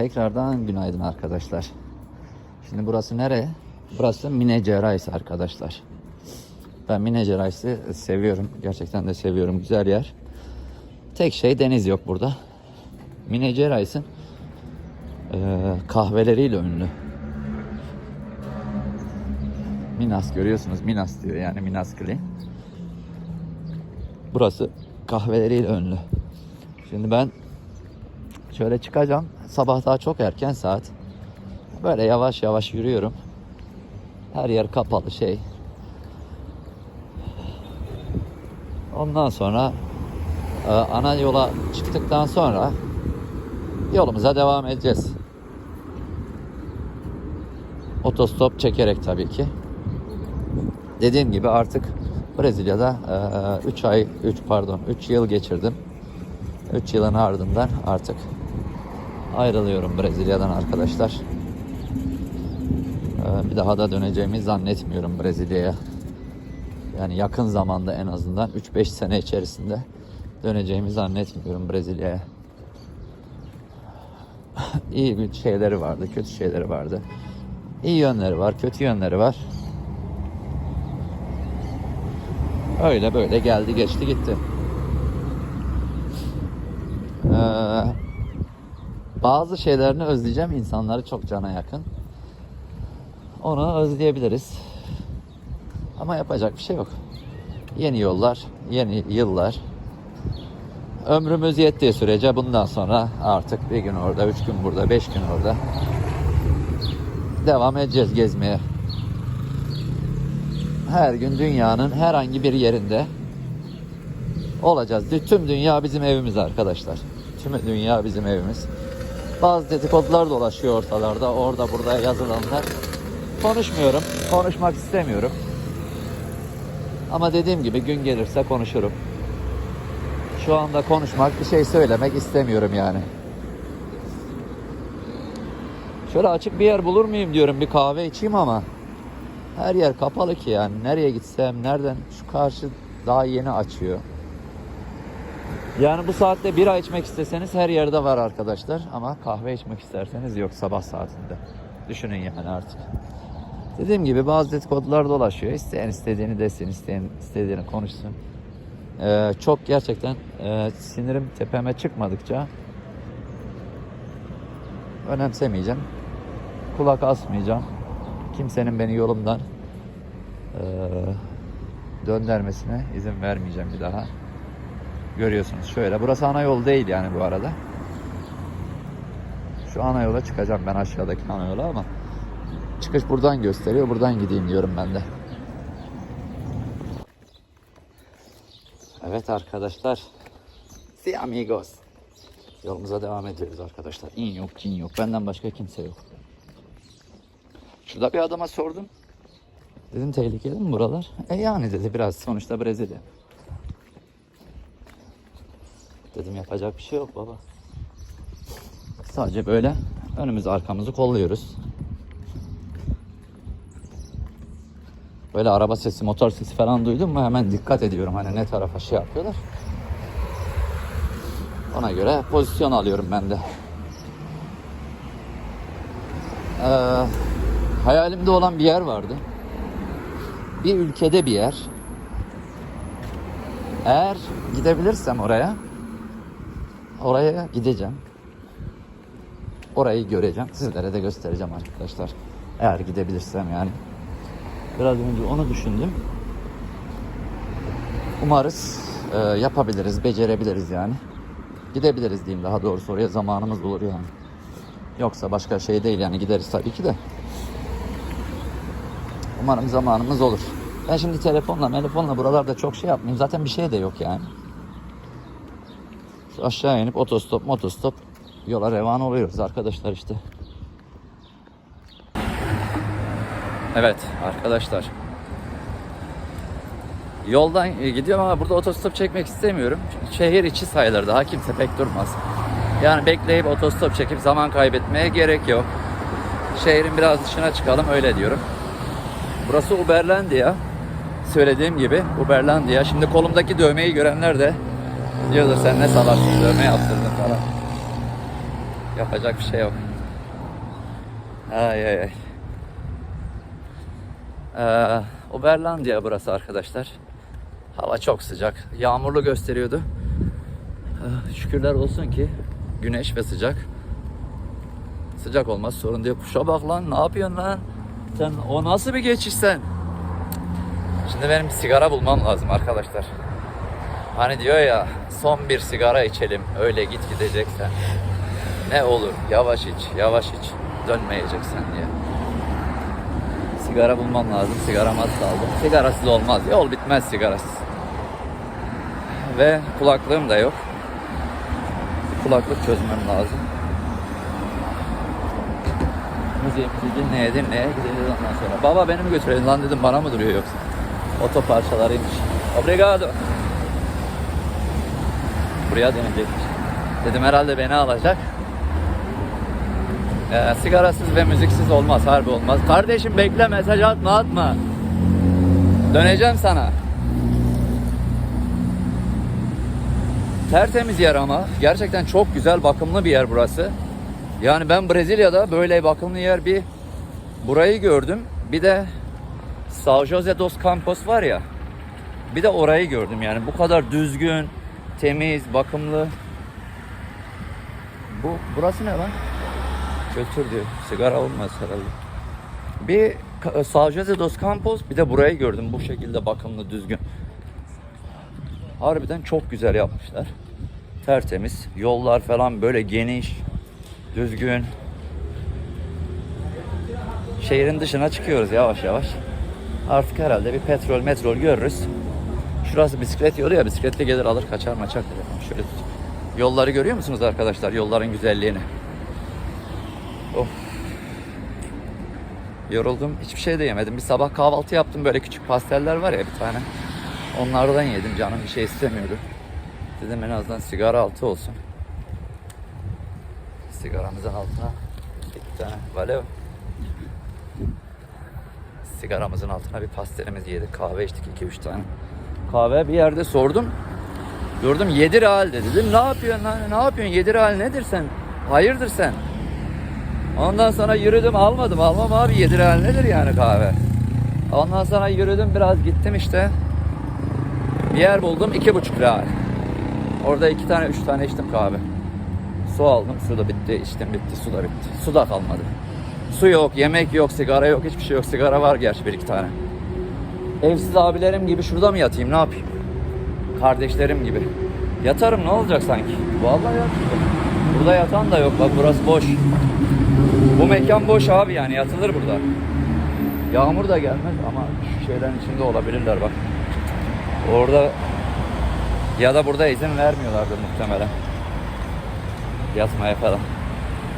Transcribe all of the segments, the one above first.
Tekrardan günaydın arkadaşlar. Şimdi burası nere? Burası Minas Gerais arkadaşlar. Ben Minas Gerais'i seviyorum. Gerçekten de seviyorum. Güzel yer. Tek şey deniz yok burada. Minas Gerais'in eee, kahveleriyle ünlü. Minas görüyorsunuz. Minas diyor yani Minas Kli. Burası kahveleriyle ünlü. Şimdi ben şöyle çıkacağım. Sabah daha çok erken saat. Böyle yavaş yavaş yürüyorum. Her yer kapalı şey. Ondan sonra e, ana yola çıktıktan sonra yolumuza devam edeceğiz. Otostop çekerek tabii ki. Dediğim gibi artık Brezilya'da 3 ay 3 pardon 3 yıl geçirdim. 3 yılın ardından artık ayrılıyorum Brezilya'dan arkadaşlar. Ee, Bir daha da döneceğimi zannetmiyorum Brezilya'ya. Yani yakın zamanda en azından 3-5 sene içerisinde döneceğimi zannetmiyorum Brezilya'ya. İyi bir şeyleri vardı, kötü şeyleri vardı. İyi yönleri var, kötü yönleri var. Öyle böyle geldi geçti gitti. Ee, bazı şeylerini özleyeceğim. İnsanları çok cana yakın. Onu özleyebiliriz. Ama yapacak bir şey yok. Yeni yollar, yeni yıllar. Ömrümüz yettiği sürece bundan sonra artık bir gün orada, üç gün burada, beş gün orada devam edeceğiz gezmeye. Her gün dünyanın herhangi bir yerinde olacağız. Tüm dünya bizim evimiz arkadaşlar. Tüm dünya bizim evimiz. Bazı dedikodular dolaşıyor ortalarda. Orada burada yazılanlar. Konuşmuyorum. Konuşmak istemiyorum. Ama dediğim gibi gün gelirse konuşurum. Şu anda konuşmak, bir şey söylemek istemiyorum yani. Şöyle açık bir yer bulur muyum diyorum bir kahve içeyim ama her yer kapalı ki yani nereye gitsem nereden şu karşı daha yeni açıyor. Yani bu saatte bira içmek isteseniz her yerde var arkadaşlar ama kahve içmek isterseniz yok sabah saatinde. Düşünün yani artık. Dediğim gibi bazı dedikodular dolaşıyor. İsteyen istediğini desin, isteyen istediğini konuşsun. Ee, çok gerçekten e, sinirim tepeme çıkmadıkça önemsemeyeceğim. Kulak asmayacağım. Kimsenin beni yolumdan e, döndürmesine izin vermeyeceğim bir daha. Görüyorsunuz şöyle. Burası ana yol değil yani bu arada. Şu ana yola çıkacağım ben aşağıdaki ana yola ama çıkış buradan gösteriyor. Buradan gideyim diyorum ben de. Evet arkadaşlar. Si amigos. Yolumuza devam ediyoruz arkadaşlar. İn yok, cin yok. Benden başka kimse yok. Şurada bir adama sordum. Dedim tehlikeli mi buralar? E yani dedi biraz. Sonuçta Brezilya. Dedim yapacak bir şey yok baba. Sadece böyle önümüzü arkamızı kolluyoruz. Böyle araba sesi, motor sesi falan duydum mu hemen dikkat ediyorum. Hani ne tarafa şey yapıyorlar. Ona göre pozisyon alıyorum ben de. Ee, hayalimde olan bir yer vardı. Bir ülkede bir yer. Eğer gidebilirsem oraya, oraya gideceğim. Orayı göreceğim. Sizlere de göstereceğim arkadaşlar. Eğer gidebilirsem yani. Biraz önce onu düşündüm. Umarız e, yapabiliriz, becerebiliriz yani. Gidebiliriz diyeyim daha doğrusu oraya zamanımız olur yani. Yoksa başka şey değil yani gideriz tabii ki de. Umarım zamanımız olur. Ben şimdi telefonla, telefonla buralarda çok şey yapmayayım. Zaten bir şey de yok yani. Aşağı inip otostop, motostop yola revan oluyoruz arkadaşlar işte. Evet arkadaşlar. Yoldan e, gidiyorum ama burada otostop çekmek istemiyorum. Çünkü şehir içi sayılır daha kimse pek durmaz. Yani bekleyip otostop çekip zaman kaybetmeye gerek yok. Şehrin biraz dışına çıkalım öyle diyorum. Burası Uberlandia. Söylediğim gibi Uberlandia. Şimdi kolumdaki dövmeyi görenler de diyordur sen ne salarsın dövme yaptırdın falan. Yapacak bir şey yok. Ay ay ay. Ee, Oberlandia burası arkadaşlar. Hava çok sıcak. Yağmurlu gösteriyordu. Ee, şükürler olsun ki güneş ve sıcak. Sıcak olmaz sorun değil. Kuşa bak lan ne yapıyorsun lan? Sen o nasıl bir geçiş sen? Şimdi benim sigara bulmam lazım arkadaşlar. Hani diyor ya son bir sigara içelim öyle git gideceksen. Ne olur yavaş iç yavaş iç dönmeyeceksen diye. Sigara bulmam lazım. Sigaram az kaldı. Sigarasız olmaz. Yol bitmez sigarasız. Ve kulaklığım da yok. Kulaklık çözmem lazım. Müziğimizi dinleye dinleye gideceğiz ondan sonra. Baba beni mi götürelim lan dedim bana mı duruyor yoksa? Oto parçalarıymış. Obrigado. Buraya dönecekmiş. Dedim herhalde beni alacak. Ee, sigarasız ve müziksiz olmaz, harbi olmaz. Kardeşim bekle mesaj atma atma. Döneceğim sana. Tertemiz yer ama. Gerçekten çok güzel, bakımlı bir yer burası. Yani ben Brezilya'da böyle bakımlı yer bir burayı gördüm. Bir de São José dos Campos var ya. Bir de orayı gördüm yani. Bu kadar düzgün, temiz, bakımlı. Bu burası ne lan? Kültür diyor. Sigara olmaz herhalde. Bir José dos Campos bir de burayı gördüm. Bu şekilde bakımlı, düzgün. Harbiden çok güzel yapmışlar. Tertemiz. Yollar falan böyle geniş, düzgün. Şehrin dışına çıkıyoruz yavaş yavaş. Artık herhalde bir petrol metrol görürüz. Şurası bisiklet yolu ya bisikletle gelir alır kaçar maçar. Şöyle tut. Yolları görüyor musunuz arkadaşlar? Yolların güzelliğini. Of. Yoruldum. Hiçbir şey de yemedim. Bir sabah kahvaltı yaptım. Böyle küçük pasteller var ya bir tane. Onlardan yedim. Canım bir şey istemiyordu. Dedim en azından sigara altı olsun. Sigaramızın altına bir tane valev. Sigaramızın altına bir pastelimizi yedik. Kahve içtik 2-3 tane. Kahve bir yerde sordum. Gördüm 7 real dedi. Dedim ne yapıyorsun lan? Ne yapıyorsun? 7 real nedir sen? Hayırdır sen? Ondan sonra yürüdüm almadım. Almam abi 7 real nedir yani kahve? Ondan sonra yürüdüm biraz gittim işte. Bir yer buldum 2,5 real. Orada iki tane üç tane içtim kahve. Su aldım su da bitti içtim bitti su da bitti. Su da kalmadı. Su yok, yemek yok, sigara yok, hiçbir şey yok. Sigara var gerçi bir iki tane. Evsiz abilerim gibi şurada mı yatayım ne yapayım? Kardeşlerim gibi. Yatarım ne olacak sanki? Vallahi yatırım. Burada yatan da yok bak burası boş. Bu mekan boş abi yani yatılır burada. Yağmur da gelmez ama şu şeylerin içinde olabilirler bak. Orada ya da burada izin vermiyorlardır muhtemelen. Yatmaya falan.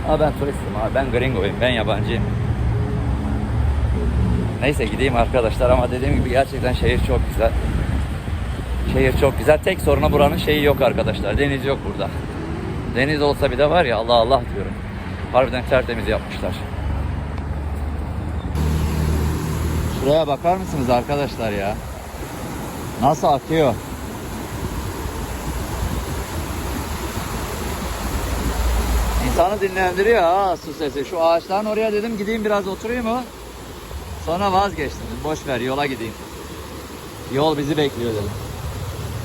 Ama ben turistim abi. Ben gringoyum. Ben yabancıyım. Neyse gideyim arkadaşlar ama dediğim gibi gerçekten şehir çok güzel. Şehir çok güzel. Tek sorunu buranın şeyi yok arkadaşlar. Deniz yok burada. Deniz olsa bir de var ya Allah Allah diyorum. Harbiden tertemiz yapmışlar. Şuraya bakar mısınız arkadaşlar ya? Nasıl akıyor? İnsanı dinlendiriyor ha su sesi. Şu ağaçların oraya dedim gideyim biraz oturayım mı? Sonra vazgeçtim. Boş ver yola gideyim. Yol bizi bekliyor dedim.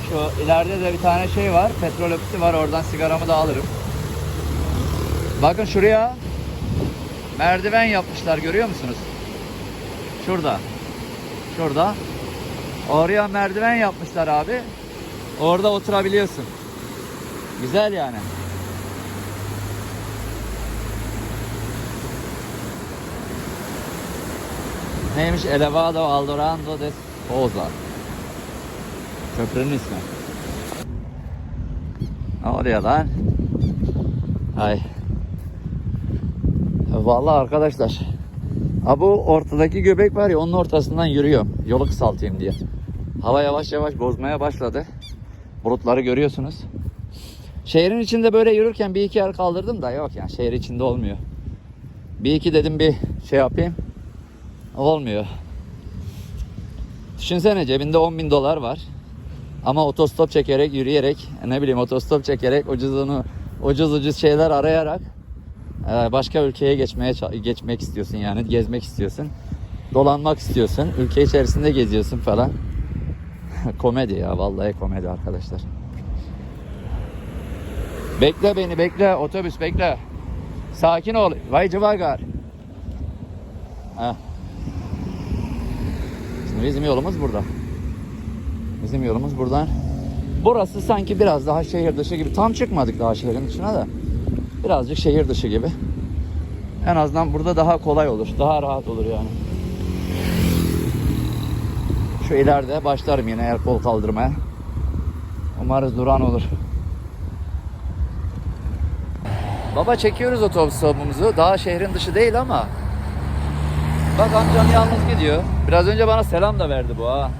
Şu ileride de bir tane şey var. Petrol ofisi var. Oradan sigaramı da alırım. Bakın şuraya merdiven yapmışlar görüyor musunuz? Şurada. Şurada. Oraya merdiven yapmışlar abi. Orada oturabiliyorsun. Güzel yani. Neymiş? Elevado Aldorando de Oza. Köprünün ismi. Ne oluyor lan? Ay. Vallahi arkadaşlar. Ha bu ortadaki göbek var ya onun ortasından yürüyorum. Yolu kısaltayım diye. Hava yavaş yavaş bozmaya başladı. Bulutları görüyorsunuz. Şehrin içinde böyle yürürken bir iki yer kaldırdım da yok yani şehir içinde olmuyor. Bir iki dedim bir şey yapayım. Olmuyor. Düşünsene cebinde 10 bin dolar var. Ama otostop çekerek, yürüyerek, ne bileyim otostop çekerek, ucuzunu, ucuz ucuz şeyler arayarak Ee, başka ülkeye geçmeye geçmek istiyorsun yani gezmek istiyorsun. Dolanmak istiyorsun. Ülke içerisinde geziyorsun falan. komedi ya vallahi komedi arkadaşlar. Bekle beni bekle otobüs bekle. Sakin ol. Vay civagar. Heh. Şimdi bizim yolumuz burada. Bizim yolumuz buradan. Burası sanki biraz daha şehir dışı gibi. Tam çıkmadık daha şehrin dışına da. Birazcık şehir dışı gibi. En azından burada daha kolay olur. Daha rahat olur yani. Şu ileride başlarım yine el kol kaldırmaya. Umarız duran olur. Baba çekiyoruz otobüs stopumuzu. Daha şehrin dışı değil ama. Bak amcam yalnız gidiyor. Biraz önce bana selam da verdi bu ha.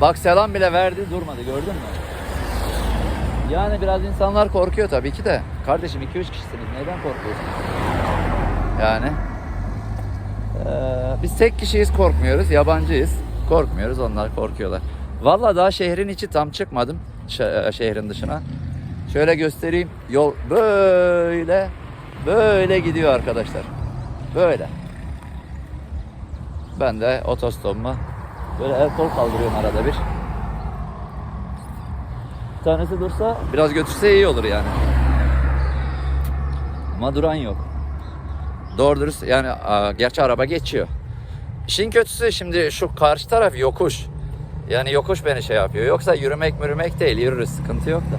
Bak selam bile verdi durmadı gördün mü? Yani biraz insanlar korkuyor tabii ki de. Kardeşim 2-3 kişisiniz neden korkuyorsunuz? Yani. Ee, biz tek kişiyiz korkmuyoruz. Yabancıyız. Korkmuyoruz onlar korkuyorlar. Vallahi daha şehrin içi tam çıkmadım. şe- şehrin dışına. Şöyle göstereyim. Yol böyle böyle gidiyor arkadaşlar. Böyle. Ben de otostopuma böyle el kol kaldırıyorum arada bir. Bir tanesi dursa biraz götürse iyi olur yani. Ama duran yok. Doğru dürüst yani a, gerçi araba geçiyor. İşin kötüsü şimdi şu karşı taraf yokuş. Yani yokuş beni şey yapıyor. Yoksa yürümek mürümek değil. Yürürüz sıkıntı yok da.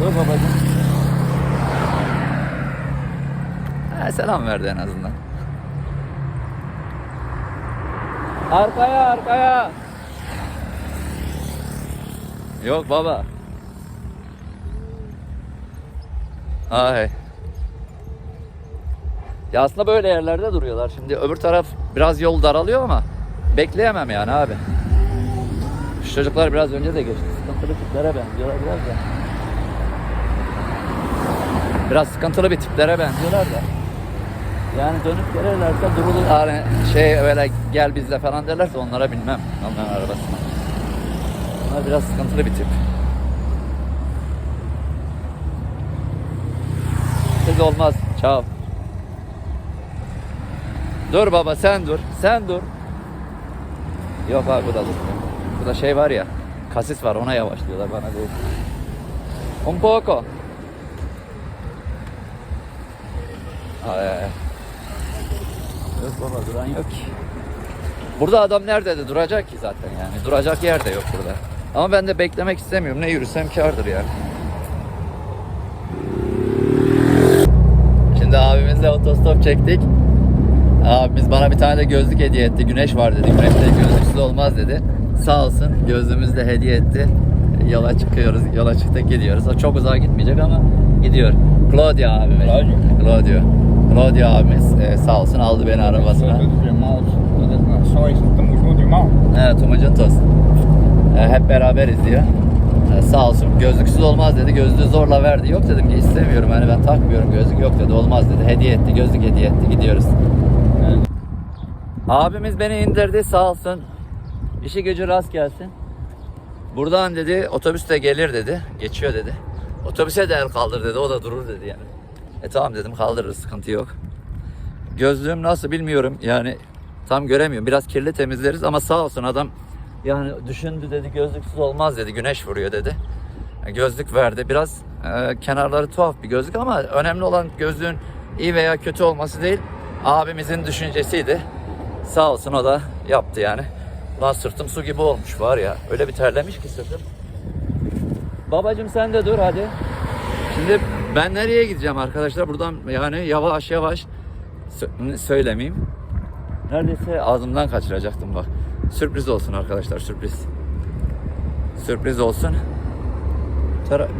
Dur babacığım. Ha, selam verdi en azından. Arkaya arkaya. Yok baba. Ay. Ya aslında böyle yerlerde duruyorlar. Şimdi öbür taraf biraz yol daralıyor ama bekleyemem yani abi. Şu çocuklar biraz önce de geçti. Sıkıntılı tiplere benziyorlar biraz da. Biraz sıkıntılı bir tiplere benziyorlar da. Yani dönüp gelirlerse durulur. Yani şey öyle gel bizle falan derlerse onlara binmem. Onların arabasına. Onlar biraz sıkıntılı bir tip. Siz olmaz. Çao. Dur baba sen dur. Sen dur. Yok abi bu da dur. Bu da şey var ya. Kasis var ona yavaşlıyorlar bana değil. Un poco. Ay, ay, ay. Baba duran yok ki. Burada adam nerede de duracak ki zaten yani. Duracak yer de yok burada. Ama ben de beklemek istemiyorum. Ne yürüsem kardır yani. Şimdi abimizle otostop çektik. Abimiz bana bir tane de gözlük hediye etti. Güneş var dedi. Güneşte gözlüksüz olmaz dedi. Sağ olsun gözlüğümüzü de hediye etti. Yola çıkıyoruz. Yola çıktık gidiyoruz. O çok uzağa gitmeyecek ama gidiyor. Claudio abimiz. Claudio. Claudio. Claudio abimiz e, sağ olsun aldı beni arabasına. Evet Tumucuntos. E, hep beraberiz diyor. E, sağ olsun gözlüksüz olmaz dedi. Gözlüğü zorla verdi. Yok dedim ki istemiyorum hani ben takmıyorum gözlük yok dedi. Olmaz dedi. Hediye etti. Gözlük hediye etti. Gidiyoruz. Abimiz beni indirdi sağ olsun. İşi gücü rast gelsin. Buradan dedi otobüs de gelir dedi. Geçiyor dedi. Otobüse de el kaldır dedi. O da durur dedi yani. E tamam dedim kaldırırız sıkıntı yok. Gözlüğüm nasıl bilmiyorum yani tam göremiyorum. Biraz kirli temizleriz ama sağ olsun adam yani düşündü dedi gözlüksüz olmaz dedi. Güneş vuruyor dedi. E, Gözlük verdi. Biraz e, kenarları tuhaf bir gözlük ama önemli olan gözlüğün iyi veya kötü olması değil. Abimizin düşüncesiydi. Sağ olsun o da yaptı yani. Lan sırtım su gibi olmuş var ya. Öyle bir terlemiş ki sırtım. Babacım sen de dur hadi. Şimdi ben nereye gideceğim arkadaşlar? Buradan yani yavaş yavaş sö- söylemeyeyim. Neredeyse ağzımdan kaçıracaktım bak. Sürpriz olsun arkadaşlar sürpriz. Sürpriz olsun.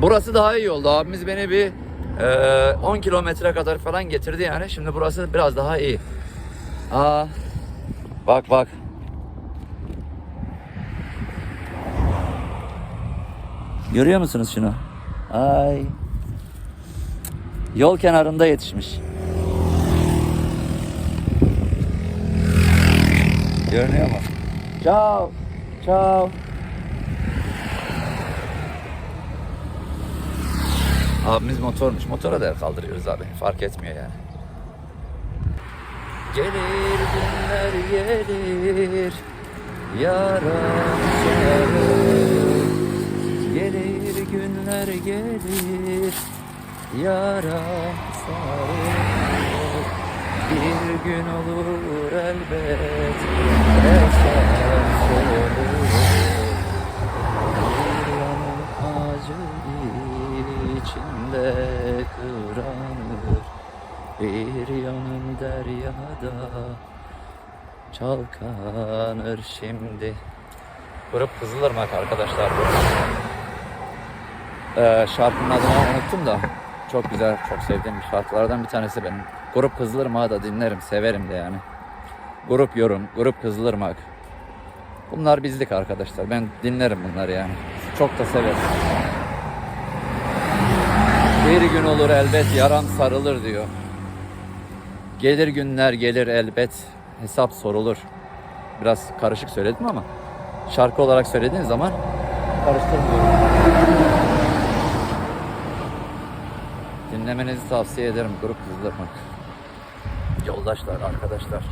Burası daha iyi oldu. Abimiz beni bir e, 10 kilometre kadar falan getirdi yani. Şimdi burası biraz daha iyi. Aa, bak bak. Görüyor musunuz şunu? Ay. Yol kenarında yetişmiş. Görünüyor mu? Ciao. Ciao. Abimiz motormuş. Motora el kaldırıyoruz abi. Fark etmiyor yani. Gelir günler gelir sarılır Gelir günler gelir Yaram sarılır. Bir gün olur elbet. Esas olur Bir yanım acı içinde kıranır. Bir yanım deryada çalkanır şimdi. Grup Kızılırmak arkadaşlar. Ee, şarkının adını unuttum da çok güzel, çok sevdiğim bir şarkılardan bir tanesi benim. Grup Kızılırmak'ı da dinlerim, severim de yani. Grup Yorum, Grup Kızılırmak. Bunlar bizlik arkadaşlar. Ben dinlerim bunları yani. Çok da severim. Bir gün olur elbet yaram sarılır diyor. Gelir günler gelir elbet hesap sorulur. Biraz karışık söyledim ama şarkı olarak söylediğin zaman karıştırmıyorum. Dinlemenizi tavsiye ederim grup Kızılırmak. Yoldaşlar, arkadaşlar.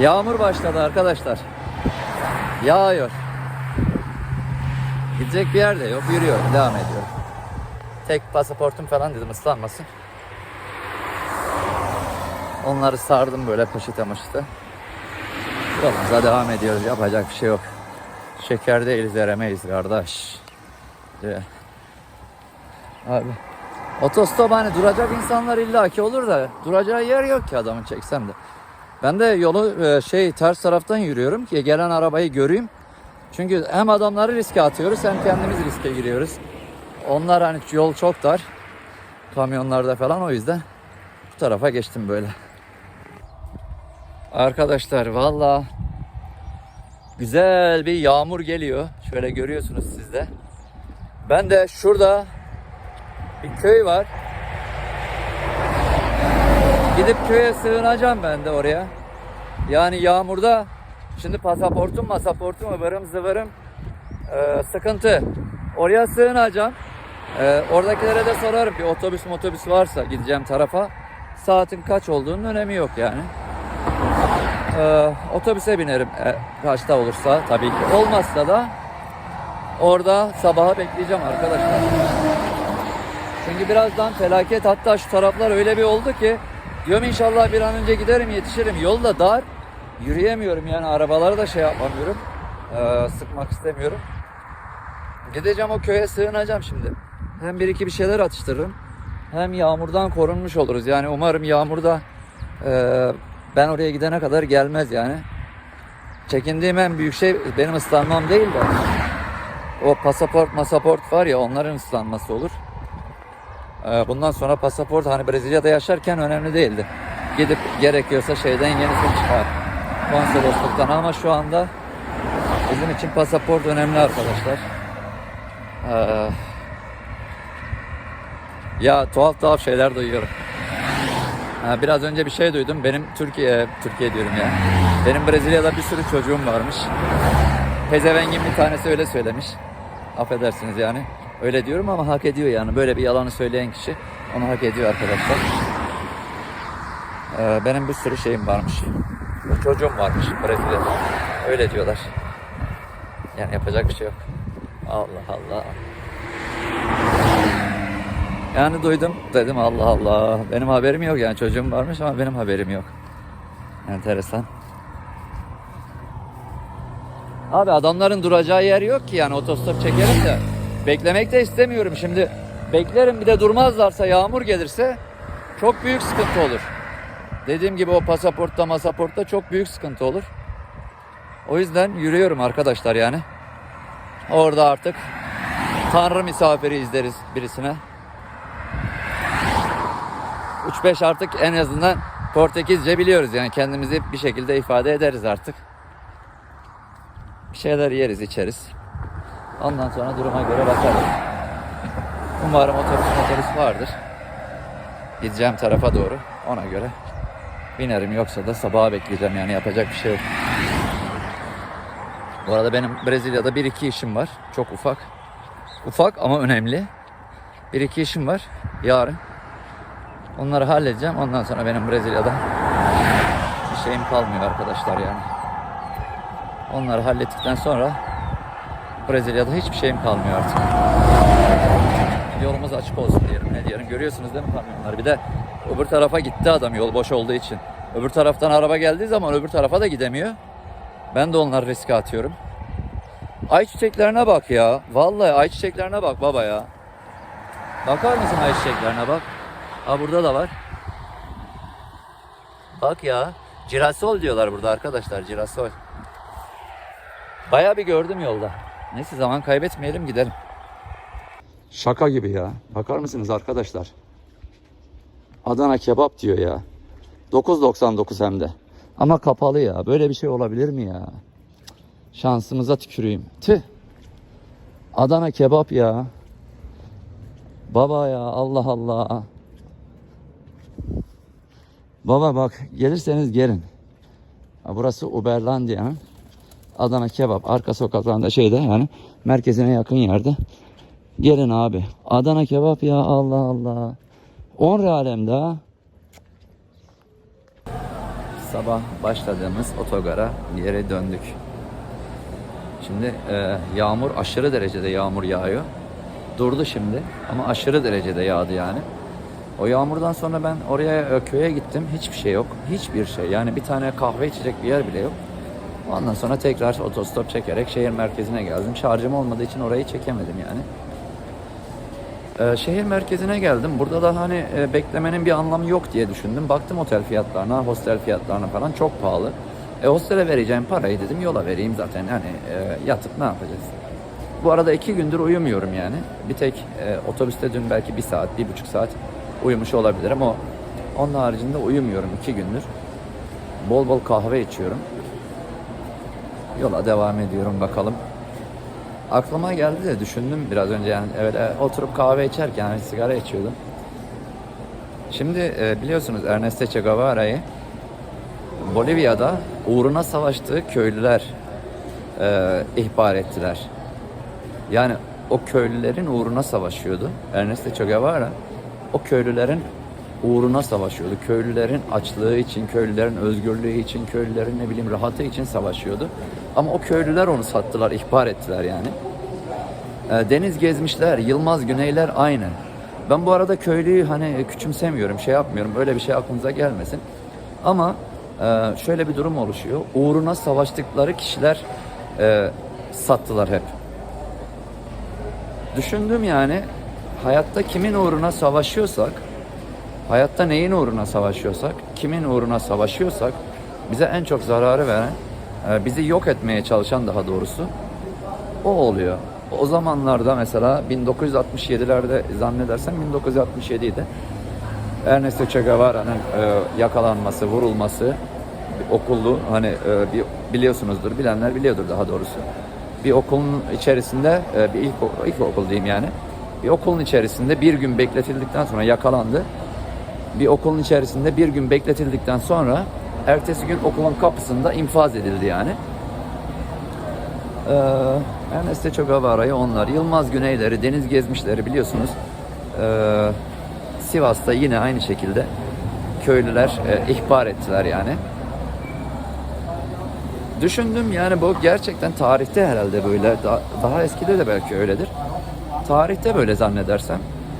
Yağmur başladı arkadaşlar. Yağıyor. Gidecek bir yer de yok. Yürüyorum, devam ediyorum. Tek pasaportum falan dedim ıslanmasın. Onları sardım böyle poşete maşete. Yolumuza devam ediyoruz. Yapacak bir şey yok. Şeker değiliz, eremeyiz kardeş. Diye. Abi. Otostop hani duracak insanlar illaki olur da duracağı yer yok ki adamın çeksem de. Ben de yolu e, şey ters taraftan yürüyorum ki gelen arabayı göreyim. Çünkü hem adamları riske atıyoruz hem kendimiz riske giriyoruz. Onlar hani yol çok dar. Kamyonlarda falan o yüzden bu tarafa geçtim böyle. Arkadaşlar valla güzel bir yağmur geliyor. Şöyle görüyorsunuz siz de. Ben de şurada bir köy var. Gidip köye sığınacağım ben de oraya. Yani yağmurda şimdi pasaportum masaportum ıvırım zıvırım ee, sıkıntı. Oraya sığınacağım. Ee, oradakilere de sorarım bir otobüs motobüs varsa gideceğim tarafa. Saatin kaç olduğunun önemi yok yani. Ee, otobüse binerim e, kaçta olursa tabii ki. Olmazsa da orada sabaha bekleyeceğim arkadaşlar. Çünkü birazdan felaket hatta şu taraflar öyle bir oldu ki diyorum inşallah bir an önce giderim yetişirim. Yol da dar. Yürüyemiyorum yani arabaları da şey yapamıyorum. Ee, sıkmak istemiyorum. Gideceğim o köye sığınacağım şimdi. Hem bir iki bir şeyler atıştırırım. Hem yağmurdan korunmuş oluruz. Yani umarım yağmurda e, ben oraya gidene kadar gelmez yani. Çekindiğim en büyük şey benim ıslanmam değil de o pasaport masaport var ya onların ıslanması olur. Ee, Bundan sonra pasaport hani Brezilya'da yaşarken önemli değildi. Gidip gerekiyorsa şeyden yenisini çıkar. Konsolosluktan ama şu anda bizim için pasaport önemli arkadaşlar. Ee, ya tuhaf tuhaf şeyler duyuyorum. Ha, biraz önce bir şey duydum. Benim Türkiye, Türkiye diyorum ya. Benim Brezilya'da bir sürü çocuğum varmış. Pezevengin bir tanesi öyle söylemiş. Affedersiniz yani. Öyle diyorum ama hak ediyor yani. Böyle bir yalanı söyleyen kişi onu hak ediyor arkadaşlar. Ee, benim bir sürü şeyim varmış. Çocuğum varmış Brezilya'da. Öyle diyorlar. Yani yapacak bir şey yok. Allah Allah. Yani duydum dedim Allah Allah. Benim haberim yok yani çocuğum varmış ama benim haberim yok. Enteresan. Abi adamların duracağı yer yok ki yani otostop çekerim de. Beklemek de istemiyorum şimdi. Beklerim bir de durmazlarsa yağmur gelirse çok büyük sıkıntı olur. Dediğim gibi o pasaportta masaportta çok büyük sıkıntı olur. O yüzden yürüyorum arkadaşlar yani. Orada artık Tanrı misafiri izleriz birisine. 3-5 artık en azından Portekizce biliyoruz yani kendimizi bir şekilde ifade ederiz artık. Bir şeyler yeriz içeriz. Ondan sonra duruma göre bakarız. Umarım otobüs otobüs vardır. Gideceğim tarafa doğru ona göre binerim yoksa da sabaha bekleyeceğim yani yapacak bir şey yok. Bu arada benim Brezilya'da bir iki işim var. Çok ufak. Ufak ama önemli. Bir iki işim var yarın. Onları halledeceğim. Ondan sonra benim Brezilya'da bir şeyim kalmıyor arkadaşlar yani. Onları hallettikten sonra Brezilya'da hiçbir şeyim kalmıyor artık. Yolumuz açık olsun diyelim ne diyelim. Görüyorsunuz değil mi kamyonları? Bir de öbür tarafa gitti adam yol boş olduğu için. Öbür taraftan araba geldiği zaman öbür tarafa da gidemiyor. Ben de onları riske atıyorum. Ayçiçeklerine bak ya. Vallahi ayçiçeklerine bak baba ya. Bakar mısın ayçiçeklerine bak. Ha burada da var. Bak ya. Cirasol diyorlar burada arkadaşlar. Cirasol. Bayağı bir gördüm yolda. Neyse zaman kaybetmeyelim gidelim. Şaka gibi ya. Bakar mısınız arkadaşlar? Adana kebap diyor ya. 9.99 hem de. Ama kapalı ya. Böyle bir şey olabilir mi ya? Şansımıza tüküreyim. Tüh. Adana kebap ya. Baba ya Allah Allah. Baba bak gelirseniz gelin. Burası Uberlandia'nın Adana kebap. Arka sokaklarında şeyde yani merkezine yakın yerde. Gelin abi. Adana kebap ya Allah Allah. 10 realem daha. Sabah başladığımız otogara geri döndük. Şimdi e, yağmur aşırı derecede yağmur yağıyor. Durdu şimdi ama aşırı derecede yağdı yani. O yağmurdan sonra ben oraya e, köye gittim. Hiçbir şey yok. Hiçbir şey. Yani bir tane kahve içecek bir yer bile yok. Ondan sonra tekrar otostop çekerek şehir merkezine geldim. Şarjım olmadığı için orayı çekemedim yani. Ee, şehir merkezine geldim. Burada da hani e, beklemenin bir anlamı yok diye düşündüm. Baktım otel fiyatlarına, hostel fiyatlarına falan çok pahalı. E hostele vereceğim parayı dedim yola vereyim zaten hani e, yatıp ne yapacağız? Bu arada iki gündür uyumuyorum yani. Bir tek e, otobüste dün belki bir saat, bir buçuk saat uyumuş olabilirim. O onun haricinde uyumuyorum iki gündür. Bol bol kahve içiyorum. Yola devam ediyorum bakalım. Aklıma geldi de düşündüm biraz önce yani evet e, oturup kahve içerken hani sigara içiyordum. Şimdi e, biliyorsunuz Ernesto Che Guevara'yı Bolivya'da uğruna savaştığı köylüler e, ihbar ettiler. Yani o köylülerin uğruna savaşıyordu. Ernesto Che Guevara o köylülerin uğruna savaşıyordu. Köylülerin açlığı için, köylülerin özgürlüğü için, köylülerin ne bileyim rahatı için savaşıyordu. Ama o köylüler onu sattılar, ihbar ettiler yani. E, Deniz gezmişler, Yılmaz Güneyler aynı. Ben bu arada köylüyü hani küçümsemiyorum, şey yapmıyorum. Böyle bir şey aklınıza gelmesin. Ama e, şöyle bir durum oluşuyor. Uğruna savaştıkları kişiler e, sattılar hep. Düşündüm yani hayatta kimin uğruna savaşıyorsak, hayatta neyin uğruna savaşıyorsak, kimin uğruna savaşıyorsak bize en çok zararı veren, e, bizi yok etmeye çalışan daha doğrusu o oluyor. O zamanlarda mesela 1967'lerde zannedersem 1967 idi. Ernesto Che Guevara'nın e, yakalanması, vurulması okullu hani e, bir biliyorsunuzdur, bilenler biliyordur daha doğrusu. Bir okulun içerisinde bir ilk ilk okul diyeyim yani. Bir okulun içerisinde bir gün bekletildikten sonra yakalandı. Bir okulun içerisinde bir gün bekletildikten sonra ertesi gün okulun kapısında infaz edildi yani. Ee, Ernesto Che Guevara'yı onlar, Yılmaz Güneyleri, Deniz Gezmişleri biliyorsunuz. Ee, Sivas'ta yine aynı şekilde köylüler e, ihbar ettiler yani. Düşündüm yani bu gerçekten tarihte herhalde böyle. Daha, daha eskide de belki öyledir. Tarihte böyle zannedersem.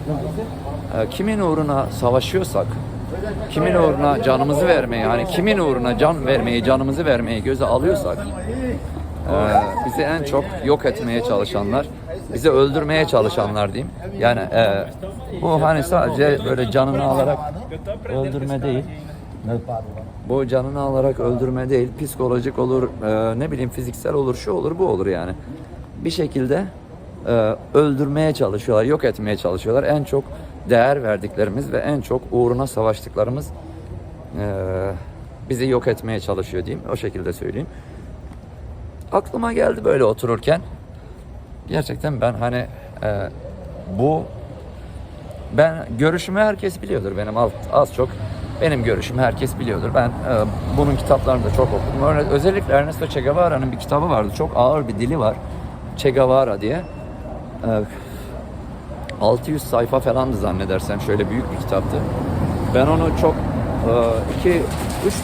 Ee, kimin uğruna savaşıyorsak, kimin uğruna canımızı vermeyi, hani kimin uğruna can vermeyi, canımızı vermeyi göze alıyorsak, e, bizi en çok yok etmeye çalışanlar, bizi öldürmeye çalışanlar diyeyim. Yani e, bu hani sadece böyle canını alarak öldürme değil. Bu canını alarak öldürme değil, psikolojik olur, e, ne bileyim fiziksel olur, şu olur, bu olur yani. Bir şekilde öldürmeye çalışıyorlar, yok etmeye çalışıyorlar. En çok değer verdiklerimiz ve en çok uğruna savaştıklarımız e, bizi yok etmeye çalışıyor diyeyim. O şekilde söyleyeyim. Aklıma geldi böyle otururken. Gerçekten ben hani e, bu ben görüşümü herkes biliyordur benim az, az çok benim görüşümü herkes biliyordur. Ben e, bunun kitaplarını da çok okudum. Öyle, özellikle Ernesto Che Guevara'nın bir kitabı vardı. Çok ağır bir dili var. Che Guevara diye. E, 600 sayfa falandı zannedersem şöyle büyük bir kitaptı. Ben onu çok 2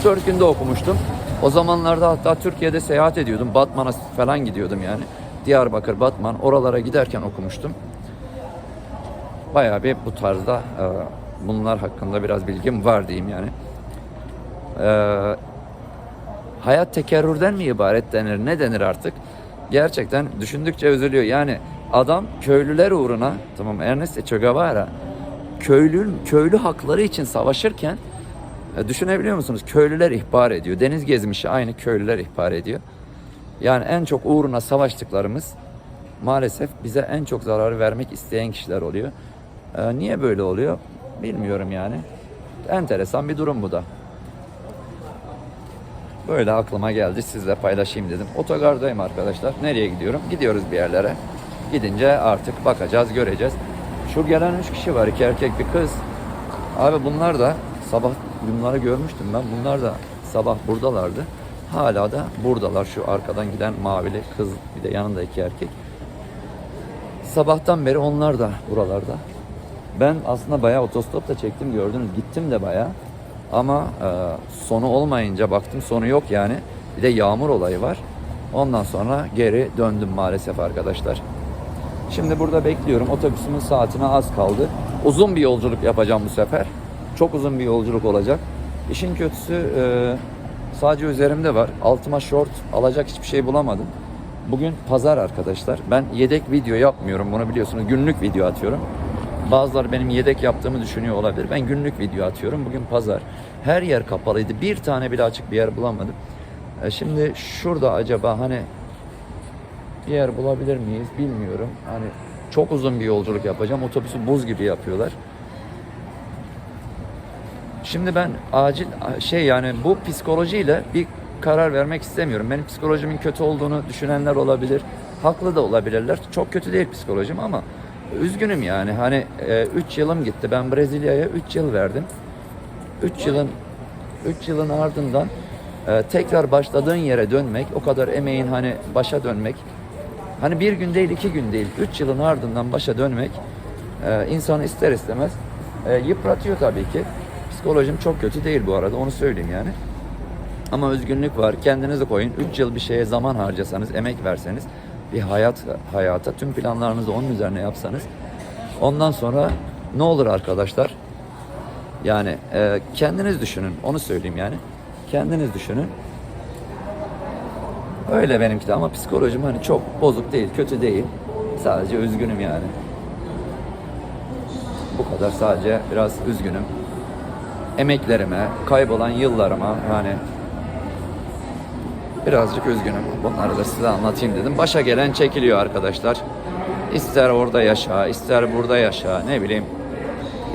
3-4 günde okumuştum. O zamanlarda hatta Türkiye'de seyahat ediyordum. Batman'a falan gidiyordum yani. Diyarbakır, Batman oralara giderken okumuştum. Bayağı bir bu tarzda e, bunlar hakkında biraz bilgim var diyeyim yani. E, hayat tekerrürden mi ibaret denir ne denir artık? Gerçekten düşündükçe üzülüyor. Yani adam köylüler uğruna tamam Ernesto Che Guevara köylü köylü hakları için savaşırken e, düşünebiliyor musunuz? Köylüler ihbar ediyor. Deniz gezmişi aynı köylüler ihbar ediyor. Yani en çok uğruna savaştıklarımız maalesef bize en çok zararı vermek isteyen kişiler oluyor. E, niye böyle oluyor? Bilmiyorum yani. Enteresan bir durum bu da. Böyle aklıma geldi sizle paylaşayım dedim. Otogardayım arkadaşlar. Nereye gidiyorum? Gidiyoruz bir yerlere. Gidince artık bakacağız, göreceğiz. Şu gelen üç kişi var. iki erkek bir kız. Abi bunlar da sabah bunları görmüştüm ben. Bunlar da sabah buradalardı. Hala da buradalar. Şu arkadan giden mavili kız bir de yanında iki erkek. Sabahtan beri onlar da buralarda. Ben aslında bayağı otostop da çektim gördünüz. Gittim de bayağı. Ama e, sonu olmayınca baktım sonu yok yani. Bir de yağmur olayı var. Ondan sonra geri döndüm maalesef arkadaşlar. Şimdi burada bekliyorum. Otobüsümün saatine az kaldı. Uzun bir yolculuk yapacağım bu sefer. Çok uzun bir yolculuk olacak. İşin kötüsü e, sadece üzerimde var. Altıma şort alacak hiçbir şey bulamadım. Bugün pazar arkadaşlar. Ben yedek video yapmıyorum. Bunu biliyorsunuz. Günlük video atıyorum. Bazıları benim yedek yaptığımı düşünüyor olabilir. Ben günlük video atıyorum. Bugün pazar. Her yer kapalıydı. Bir tane bile açık bir yer bulamadım. E, şimdi şurada acaba hani bir yer bulabilir miyiz bilmiyorum. Hani çok uzun bir yolculuk yapacağım. Otobüsü buz gibi yapıyorlar. Şimdi ben acil şey yani bu psikolojiyle bir karar vermek istemiyorum. Benim psikolojimin kötü olduğunu düşünenler olabilir. Haklı da olabilirler. Çok kötü değil psikolojim ama üzgünüm yani. Hani 3 yılım gitti. Ben Brezilya'ya 3 yıl verdim. 3 yılın 3 yılın ardından e, tekrar başladığın yere dönmek, o kadar emeğin hani başa dönmek. Hani bir gün değil, iki gün değil, 3 yılın ardından başa dönmek e, insanı ister istemez e, yıpratıyor tabii ki. Psikolojim çok kötü değil bu arada, onu söyleyeyim yani. Ama özgünlük var. Kendinizi koyun. 3 yıl bir şeye zaman harcasanız, emek verseniz, bir hayat hayata tüm planlarınızı onun üzerine yapsanız ondan sonra ne olur arkadaşlar? Yani e, kendiniz düşünün. Onu söyleyeyim yani. Kendiniz düşünün. Öyle benimki de ama psikolojim hani çok bozuk değil, kötü değil. Sadece üzgünüm yani. Bu kadar sadece biraz üzgünüm. Emeklerime, kaybolan yıllarıma yani birazcık üzgünüm. Bunları da size anlatayım dedim. Başa gelen çekiliyor arkadaşlar. İster orada yaşa, ister burada yaşa, ne bileyim.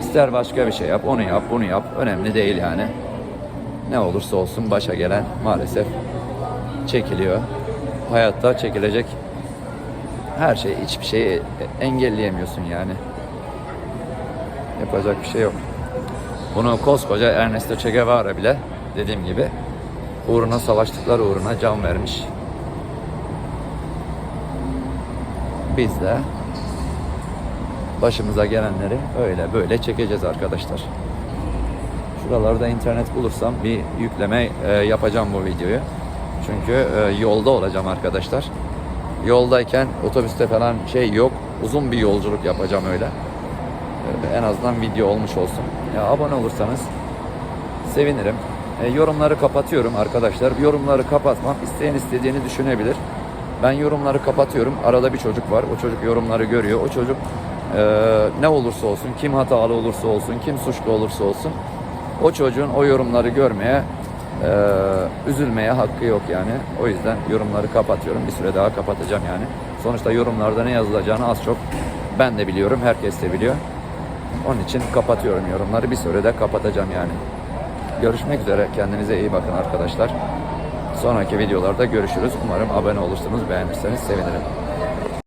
İster başka bir şey yap, onu yap, bunu yap. Önemli değil yani. Ne olursa olsun başa gelen maalesef çekiliyor. Hayatta çekilecek her şey, hiçbir şeyi engelleyemiyorsun yani. Yapacak bir şey yok. Bunu koskoca Ernesto Che Guevara bile dediğim gibi uğruna savaştıkları uğruna can vermiş. Biz de başımıza gelenleri öyle böyle çekeceğiz arkadaşlar. Şuralarda internet bulursam bir yükleme e, yapacağım bu videoyu. Çünkü e, yolda olacağım arkadaşlar. Yoldayken otobüste falan şey yok. Uzun bir yolculuk yapacağım öyle. E, en azından video olmuş olsun. Ya, abone olursanız sevinirim. E, yorumları kapatıyorum arkadaşlar. Yorumları kapatmam. İsteyen istediğini düşünebilir. Ben yorumları kapatıyorum. Arada bir çocuk var. O çocuk yorumları görüyor. O çocuk e, ne olursa olsun, kim hatalı olursa olsun, kim suçlu olursa olsun o çocuğun o yorumları görmeye, e, üzülmeye hakkı yok yani. O yüzden yorumları kapatıyorum. Bir süre daha kapatacağım yani. Sonuçta yorumlarda ne yazılacağını az çok ben de biliyorum, herkes de biliyor. Onun için kapatıyorum yorumları. Bir süre de kapatacağım yani. Görüşmek üzere. Kendinize iyi bakın arkadaşlar. Sonraki videolarda görüşürüz. Umarım abone olursunuz, beğenirseniz sevinirim.